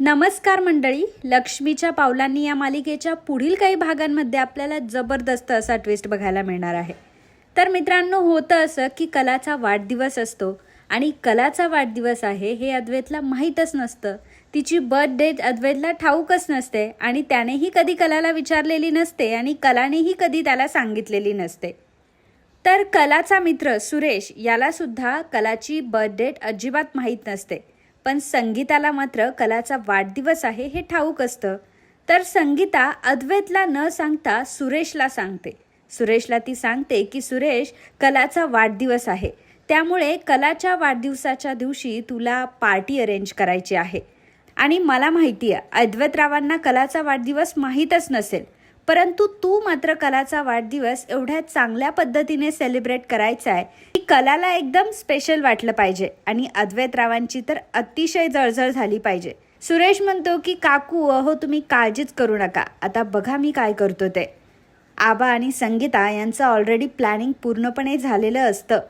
नमस्कार मंडळी लक्ष्मीच्या पावलांनी या मालिकेच्या पुढील काही भागांमध्ये आपल्याला जबरदस्त असा ट्विस्ट बघायला मिळणार आहे. तर मित्रांनो होतं असं की कलाचा वाढदिवस असतो आणि कलाचा वाढदिवस आहे हे अद्वैतला माहीतच नसतं. तिची बर्थ डेट अद्वैतला ठाऊकच नसते आणि त्यानेही कधी कलाला विचारलेली नसते आणि कलानेही कधी त्याला सांगितलेली नसते. तर कलाचा मित्र सुरेश यालासुद्धा कलाची बर्थ डेट अजिबात माहीत नसते. पण संगीताला मात्र कलाचा वाढदिवस आहे हे ठाऊक असतं. तर संगीता अद्वैतला न सांगता सुरेशला सांगते. सुरेशला ती सांगते की सुरेश कलाचा वाढदिवस आहे. त्यामुळे कलाच्या वाढदिवसाच्या दिवशी तुला पार्टी अरेंज करायची आहे. आणि मला माहिती आहे अद्वैतरावांना कलाचा वाढदिवस माहीतच नसेल. परंतु तू मात्र कलाचा वाढदिवस एवढ्या चांगल्या पद्धतीने सेलिब्रेट करायचा आहे की कलाला एकदम स्पेशल वाटलं पाहिजे. आणि अद्वैतरावांची तर अतिशय जळजळ झाली पाहिजे. सुरेश म्हणतो की काकू अहो तुम्ही काळजीच करू नका. आता बघा मी काय करतो ते. आबा आणि संगीता यांचं ऑलरेडी प्लॅनिंग पूर्णपणे झालेलं असतं.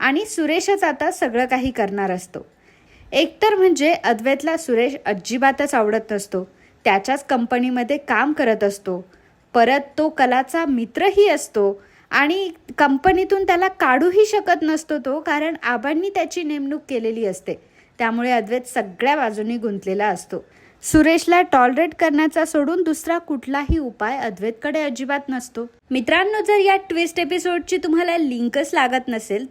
आणि सुरेशच आता सगळं काही करणार असतो. एकतर म्हणजे अद्वैतला सुरेश अजिबातच आवडत नसतो. त्याच्याच कंपनीमध्ये काम करत असतो. परत तो कलाचा मित्रही असतो आणि कंपनीतून त्याला काढूही शकत नसतो तो कारण आबांनी त्याची नेमणूक केलेली असते. त्यामुळे अद्वैत सगळ्या बाजूनी गुंतलेला असतो. सुरेशला टॉलरेट करण्याचा सोडून दुसरा कुठलाही उपाय अद्वैतकडे अजिबात नसतो. मित्रांनो जर या ट्विस्ट एपिसोडची तुम्हाला लिंकच लागत नसेल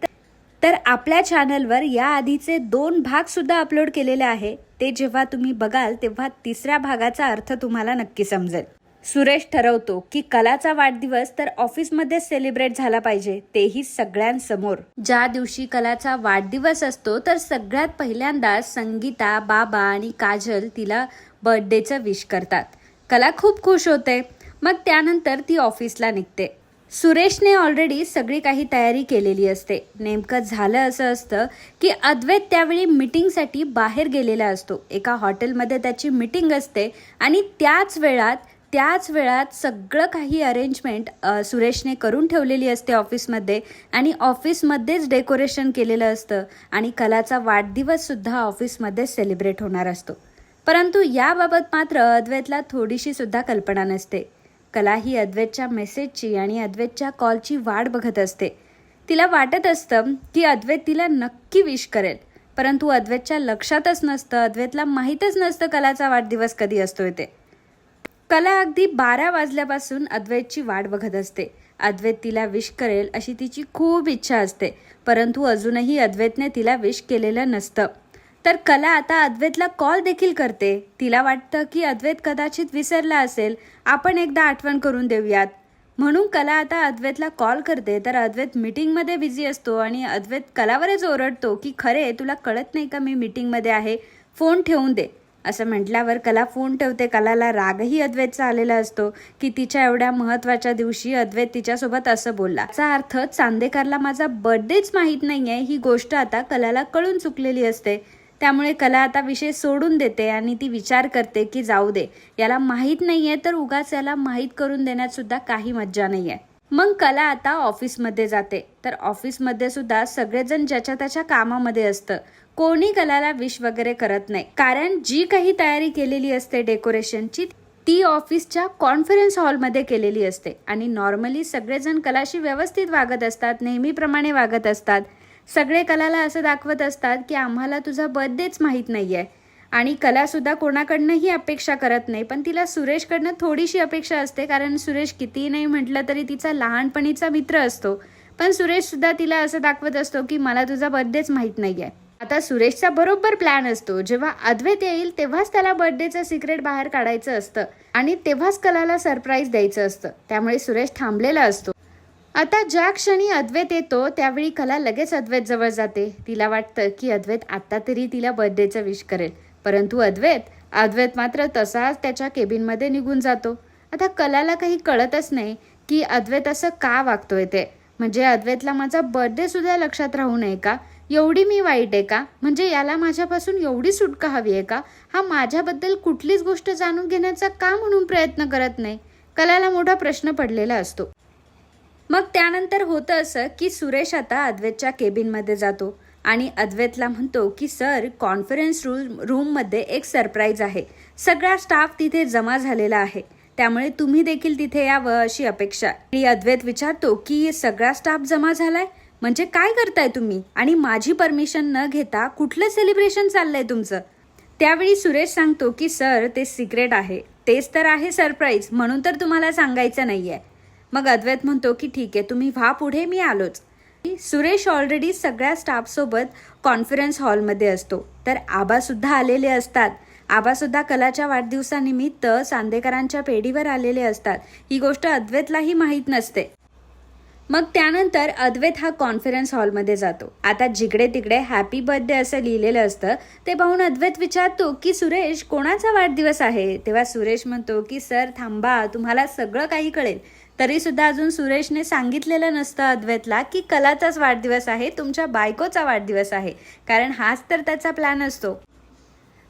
तर आपल्या चॅनलवर या आधीचे दोन भाग सुद्धा अपलोड केलेले आहे. ते जेव्हा तुम्ही बघाल तेव्हा तिसऱ्या भागाचा अर्थ तुम्हाला नक्की समजेल. सुरेश ठरवतो की कलाचा वाढदिवस तर ऑफिसमध्ये सेलिब्रेट झाला पाहिजे तेही सगळ्यांसमोर. ज्या दिवशी कलाचा वाढदिवस असतो तर सगळ्यात पहिल्यांदा संगीता बाबा आणि काजल तिला बर्थडेचं विश करतात. कला खूप खुश होते. मग त्यानंतर ती ऑफिसला निघते. सुरेशने ऑलरेडी सगळी काही तयारी केलेली असते. नेमकं झालं असं असतं की अद्वैत त्यावेळी मीटिंगसाठी बाहेर गेलेला असतो. एका हॉटेलमध्ये त्याची मीटिंग असते आणि त्याच वेळात त्याच वेळात सगळं काही अरेंजमेंट सुरेशने करून ठेवलेली असते ऑफिसमध्ये आणि ऑफिसमध्येच डेकोरेशन केलेलं असतं आणि कलाचा वाढदिवससुद्धा ऑफिसमध्ये सेलिब्रेट होणार असतो. परंतु याबाबत मात्र अद्वैतला थोडीशीसुद्धा कल्पना नसते. कला ही अद्वैतच्या मेसेजची आणि अद्वैतच्या कॉलची वाट बघत असते. तिला वाटत असतं की अद्वैत तिला नक्की विश करेल. परंतु अद्वैतच्या लक्षातच नसतं अद्वैतला माहीतच नसतं कलाचा वाढदिवस कधी असतोय ते. कला अगदी बारा वाजल्यापासून अद्वैतची वाट बघत असते. अद्वैत तिला विश करेल अशी तिची खूप इच्छा असते परंतु अजूनही अद्वैतने तिला विश केलेलं नसतं. तर कला आता अद्वैतला कॉल देखील करते. तिला वाटतं की अद्वैत कदाचित विसरला असेल. आपण एकदा आठवण करून देऊयात. म्हणून कला आता अद्वैतला कॉल करते. तर अद्वैत मीटिंगमध्ये बिझी असतो आणि अद्वैत कलावरच ओरडतो की खरे तुला कळत नाही का मी मीटिंगमध्ये आहे? फोन ठेवून दे. असं म्हटल्यावर कला फोन ठेवते. कलाला रागही अद्वैतचा आलेला असतो. की तिच्या एवढ्या महत्त्वाच्या दिवशी अद्वैत तिच्यासोबत असं बोलला. याचा अर्थ चांदेकरला माझा बर्थडेच माहीत नाही आहे ही गोष्ट आता कलाला कळून चुकलेली असते. त्यामुळे कला आता विषय सोडून देते आणि ती विचार करते की जाऊ दे. याला माहीत नाही आहे तर उगाच याला माहीत करून देण्यात सुद्धा काही मज्जा नाही आहे मग कला आता ऑफिसमध्ये जाते. तर ऑफिसमध्ये सुद्धा सगळेजण ज्याच्या त्याच्या कामामध्ये असतं. कोणी कलाला विश वगैरे करत नाही. कारण जी काही तयारी केलेली असते डेकोरेशनची ती ऑफिसच्या कॉन्फरन्स हॉलमध्ये केलेली असते. आणि नॉर्मली सगळेजण कलाशी व्यवस्थित वागत असतात नेहमीप्रमाणे वागत असतात. सगळे कलाला असं दाखवत असतात की आम्हाला तुझा बर्थडेच माहीत नाही आहे आणि कलासुद्धा कोणाकडनंही अपेक्षा करत नाही पण तिला सुरेशकडनं थोडीशी अपेक्षा असते. कारण सुरेश कितीही नाही म्हटलं तरी तिचा लहानपणीचा मित्र असतो. पण सुरेशसुद्धा तिला असं दाखवत असतो की मला तुझा बर्थडेच माहीत नाही आहे आता सुरेशचा बरोबर प्लॅन असतो. जेव्हा अद्वैत येईल तेव्हाच त्याला बर्थडेचं सिक्रेट बाहेर काढायचं असतं. आणि तेव्हाच कलाला सरप्राईज द्यायचं असतं. त्यामुळे सुरेश थांबलेला असतो. आता ज्या क्षणी अद्वैत येतो त्यावेळी कला लगेच अद्वैत जवळ जाते. तिला वाटतं की अद्वैत आत्ता तरी तिला बर्थडेचं विश करेल. परंतु अद्वैत अद्वैत मात्र तसाच त्याच्या केबिनमध्ये निघून जातो. आता कलाला काही कळतच नाही की अद्वैत असं का वागतोय ते. म्हणजे अद्वैतला माझा बर्थडे सुद्धा लक्षात राहू नये का? एवढी मी वाईट आहे का? म्हणजे याला माझ्यापासून एवढी सुटका हवी आहे का? हा माझ्याबद्दल कुठलीच गोष्ट जाणून घेण्याचा का म्हणून प्रयत्न करत नाही? कलाला मोठा प्रश्न पडलेला असतो. मग त्यानंतर होतं असं की सुरेश आता अद्वैतच्या केबिनमध्ये जातो आणि अद्वैतला म्हणतो की सर कॉन्फरन्स रूम रूममध्ये एक सरप्राईज आहे. सगळा स्टाफ तिथे जमा झालेला आहे. त्यामुळे तुम्ही देखील तिथे यावं अशी अपेक्षा. आणि अद्वैत विचारतो की सगळा स्टाफ जमा झालाय? म्हणजे काय करताय तुम्ही? आणि माझी परमिशन न घेता कुठलं सेलिब्रेशन चाललंय तुमचं? त्यावेळी सुरेश सांगतो की सर ते सिक्रेट आहे. तेच तर आहे सरप्राईज म्हणून तर तुम्हाला सांगायचं नाहीये. मग अद्वैत म्हणतो की ठीक आहे तुम्ही व्हा पुढे मी आलोच. सुरेश ऑलरेडी सगळ्या स्टाफसोबत कॉन्फरन्स हॉलमध्ये असतो. तर आबासुद्धा आलेले असतात. आबासुद्धा कलाच्या वाढदिवसानिमित्त सांदेकरांच्या पेढीवर आलेले असतात. ही गोष्ट अद्वैतलाही माहीत नसते. मग त्यानंतर अद्वैत हा कॉन्फरन्स हॉलमध्ये जातो. आता जिकडे तिकडे हॅपी बर्थडे असं लिहिलेलं असतं ते पाहून अद्वैत विचारतो की सुरेश कोणाचा वाढदिवस आहे? तेव्हा सुरेश म्हणतो की सर थांबा तुम्हाला सगळं काही कळेल. तरी सुद्धा अजून सुरेशने सांगितलेलं नसतं अद्वैतला की कलाचाच वाढदिवस आहे तुमच्या बायकोचा वाढदिवस आहे. कारण हाच तर त्याचा प्लॅन असतो.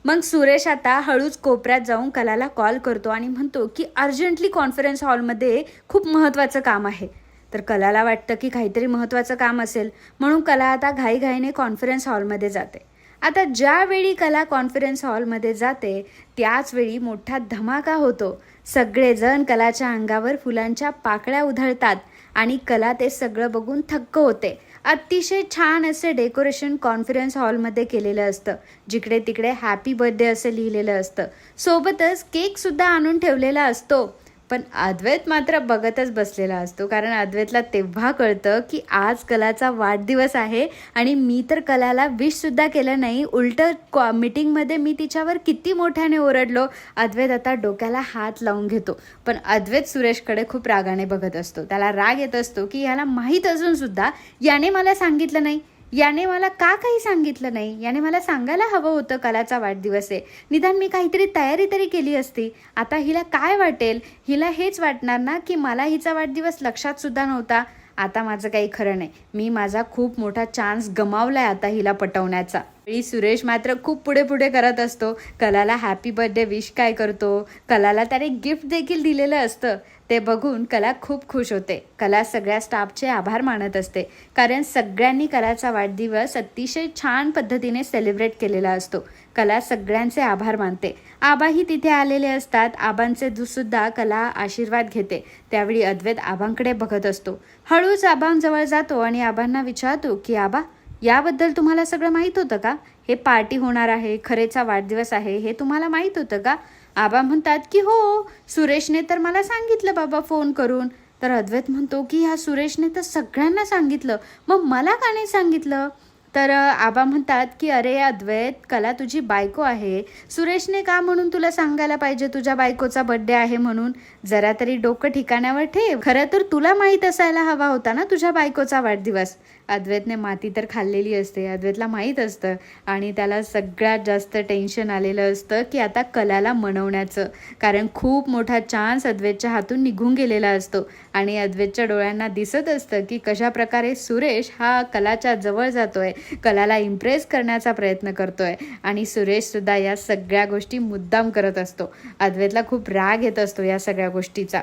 मग सुरेश आता हळूच कोपऱ्यात जाऊन कलाला कॉल करतो आणि म्हणतो की अर्जंटली कॉन्फरन्स हॉलमध्ये खूप महत्त्वाचं काम आहे. तर कलाला वाटतं की काहीतरी महत्त्वाचं काम असेल म्हणून कला आता घाईघाईने कॉन्फरन्स हॉलमध्ये जाते. आता ज्यावेळी कला कॉन्फरन्स हॉलमध्ये जाते त्याचवेळी मोठा धमाका होतो. सगळेजण कलाच्या अंगावर फुलांच्या पाकळ्या उधळतात आणि कला ते सगळं बघून थक्क होते. अतिशय छान असे डेकोरेशन कॉन्फरन्स हॉलमध्ये केलेलं असतं. जिकडे तिकडे हॅपी बर्थडे असं लिहिलेलं असतं. सोबतच केकसुद्धा आणून ठेवलेला असतो. पण अद्वैत मात्र बघतच बसलेला असतो. कारण अद्वैतला तेव्हा कळतं की आज कलाचा वाढदिवस आहे आणि मी तर कलाला विशसुद्धा केलं नाही. उलटं कॉ मीटिंगमध्ये मी तिच्यावर किती मोठ्याने ओरडलो. अद्वैत आता डोक्याला हात लावून घेतो. पण अद्वैत सुरेशकडे खूप रागाने बघत असतो. त्याला राग येत असतो की ह्याला माहीत असून सुद्धा याने मला सांगितलं नाही. याने मला का काही सांगितलं नाही? याने मला सांगायला हवं होतं कलाचा वाढदिवस आहे. निदान मी काहीतरी तयारी तरी केली असती. आता हिला काय वाटेल? हिला हेच वाटणार ना की मला हिचा वाढदिवस लक्षात सुद्धा नव्हता. आता माझं काही खरं नाही. मी माझा खूप मोठा चान्स गमावला आहे आता हिला पटवण्याचा. वेळी सुरेश मात्र खूप पुढे पुढे करत असतो. कलाला हॅपी बर्थडे विश काय करतो? कलाला त्याने गिफ्ट देखील दिलेलं असतं. ते बघून कला खूप खुश होते. कला सगळ्या स्टाफचे आभार मानत असते. कारण सगळ्यांनी कलाचा वाढदिवस अतिशय छान पद्धतीने सेलिब्रेट केलेला असतो. कला सगळ्यांचे आभार मानते. आबाही तिथे आलेले असतात. आबांचे दु- सुद्धा कला आशीर्वाद घेते. त्यावेळी अद्वैत आबांकडे बघत असतो. हळूच आबांजवळ जातो आणि आबांना विचारतो की आबा याबद्दल तुम्हाला सगळं माहीत होतं का? हे पार्टी होणार आहे खरेचा वाढदिवस आहे हे तुम्हाला माहीत होतं का? आबा म्हणतात की हो सुरेशने तर मला सांगितलं बाबा फोन करून. तर अद्वैत म्हणतो की ह्या सुरेशने तर सगळ्यांना सांगितलं. मग मला का नाही सांगितलं? तर आबा म्हणतात की अरे अद्वैत कला तुझी बायको आहे. सुरेशने का म्हणून तुला सांगायला पाहिजे तुझ्या बायकोचा बड्डे आहे म्हणून? जरा तरी डोकं ठिकाणावर ठेव. खरं तर तुला माहीत असायला हवा होता ना तुझ्या बायकोचा वाढदिवस? अद्वैतने माती तर खाल्लेली असते. अद्वैतला माहीत असतं. आणि त्याला सगळ्यात जास्त टेन्शन आलेलं असतं की आता कलाला मनवण्याचं. कारण खूप मोठा चान्स अद्वैतच्या हातून निघून गेलेला असतो. आणि अद्वैतच्या डोळ्यांना दिसत असतं की कशा प्रकारे सुरेश हा कलाच्या जवळ जातोय. कलाला इम्प्रेस करण्याचा प्रयत्न करतोय. आणि सुरेशसुद्धा या सगळ्या गोष्टी मुद्दाम करत असतो. अद्वैतला खूप राग येत असतो या सगळ्या गोष्टीचा.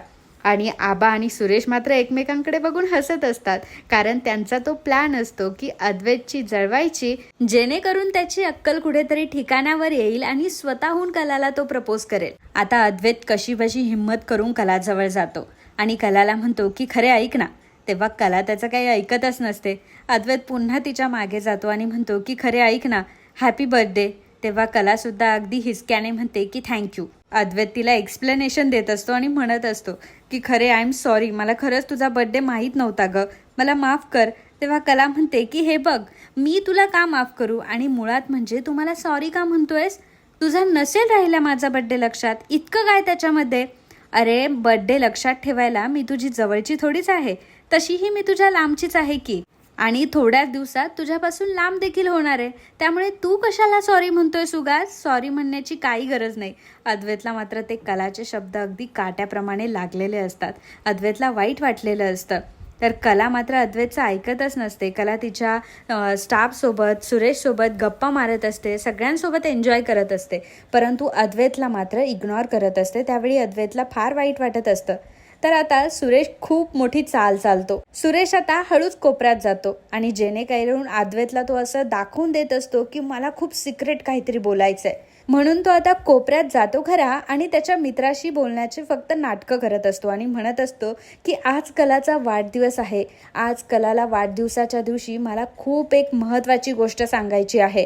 आणि आबा आणि सुरेश मात्र एकमेकांकडे बघून हसत असतात. कारण त्यांचा तो प्लॅन असतो की अद्वैतची जळवायची जेणेकरून त्याची अक्कल कुठेतरी ठिकाणावर येईल आणि स्वतःहून कलाला तो प्रपोज करेल. आता अद्वैत कशी बशी हिंमत करून कलाजवळ जातो आणि कलाला म्हणतो की खरे ऐक ना तेव्हा कला त्याचं काही ऐकतच नसते. अद्वैत पुन्हा तिच्यामागे जातो आणि म्हणतो की खरे ऐक ना हॅपी बर्थडे तेव्हा कलासुद्धा अगदी हिसक्याने म्हणते की थँक्यू अद्वैत तिला एक्सप्लेनेशन देत असतो आणि म्हणत असतो की खरे आय एम सॉरी मला खरंच तुझा बर्थडे माहीत नव्हता ग. मला माफ कर. तेव्हा कला म्हणते की हे बघ मी तुला का माफ करू? आणि मुळात म्हणजे तू मला सॉरी का म्हणतोयस? तुझा नसेल राहिला माझा बड्डे लक्षात? इतकं काय त्याच्यामध्ये? अरे बड्डे लक्षात ठेवायला मी तुझी जवळची थोडीच आहे. तशीही मी तुझ्या लांबचीच आहे की. आणि थोड्याच दिवसात तुझ्यापासून लांब देखील होणार आहे. त्यामुळे तू कशाला सॉरी म्हणतोय सुगास सॉरी म्हणण्याची काही गरज नाही. अद्वैतला मात्र ते कलाचे शब्द अगदी काट्याप्रमाणे लागलेले असतात. अद्वैतला वाईट वाटलेलं असतं. तर कला मात्र अद्वैतचं ऐकतच नसते. कला तिच्या स्टाफसोबत सुरेशसोबत गप्पा मारत असते. सगळ्यांसोबत एन्जॉय करत असते. परंतु अद्वैतला मात्र इग्नॉर करत असते. त्यावेळी अद्वैतला फार वाईट वाटत असतं. तर आता सुरेश खूप मोठी चाल चालतो. सुरेश आता हळूच कोपऱ्यात जातो आणि जेणेकरून आद्वेतला तो असं दाखवून देत असतो की मला खूप सिक्रेट काहीतरी बोलायचंय. म्हणून तो आता कोपऱ्यात जातो खरा आणि त्याच्या मित्राशी बोलण्याचे फक्त नाटकं करत असतो आणि म्हणत असतो की आज कलाचा वाढदिवस आहे. आज कलाला वाढदिवसाच्या दिवशी मला खूप एक महत्त्वाची गोष्ट सांगायची आहे.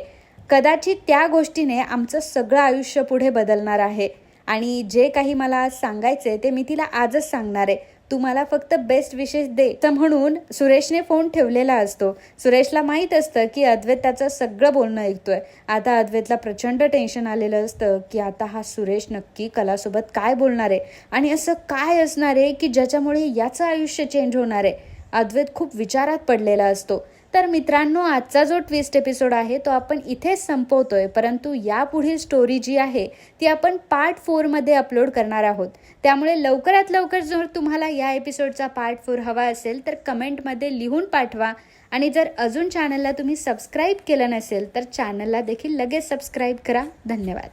कदाचित त्या गोष्टीने आमचं सगळं आयुष्य पुढे बदलणार आहे. आणि जे काही मला आज सांगायचंय ते मी तिला आजच सांगणार आहे. तू मला फक्त बेस्ट विशेष दे. तर म्हणून सुरेशने फोन ठेवलेला असतो. सुरेशला माहीत असतं की अद्वैत त्याचं सगळं बोलणं ऐकतोय. आता अद्वैतला प्रचंड टेन्शन आलेलं असतं की आता हा सुरेश नक्की कलासोबत काय बोलणार आहे? आणि असं काय असणार आहे की ज्याच्यामुळे याचं आयुष्य चेंज होणार आहे? अद्वैत खूप विचारात पडलेला असतो. तर मित्रांनो आजचा जो ट्विस्ट एपिसोड आहे तो आपण इथेच संपवतोय. परंतु या पुढील स्टोरी जी आहे ती आपण पार्ट फोरमध्ये अपलोड करणार आहोत. त्यामुळे लवकरात लवकर जर तुम्हाला या एपिसोडचा पार्ट फोर हवा असेल तर कमेंटमध्ये लिहून पाठवा. आणि जर अजून चॅनलला तुम्ही सबस्क्राईब केलं नसेल तर चॅनलला देखील लगेच सबस्क्राईब करा. धन्यवाद.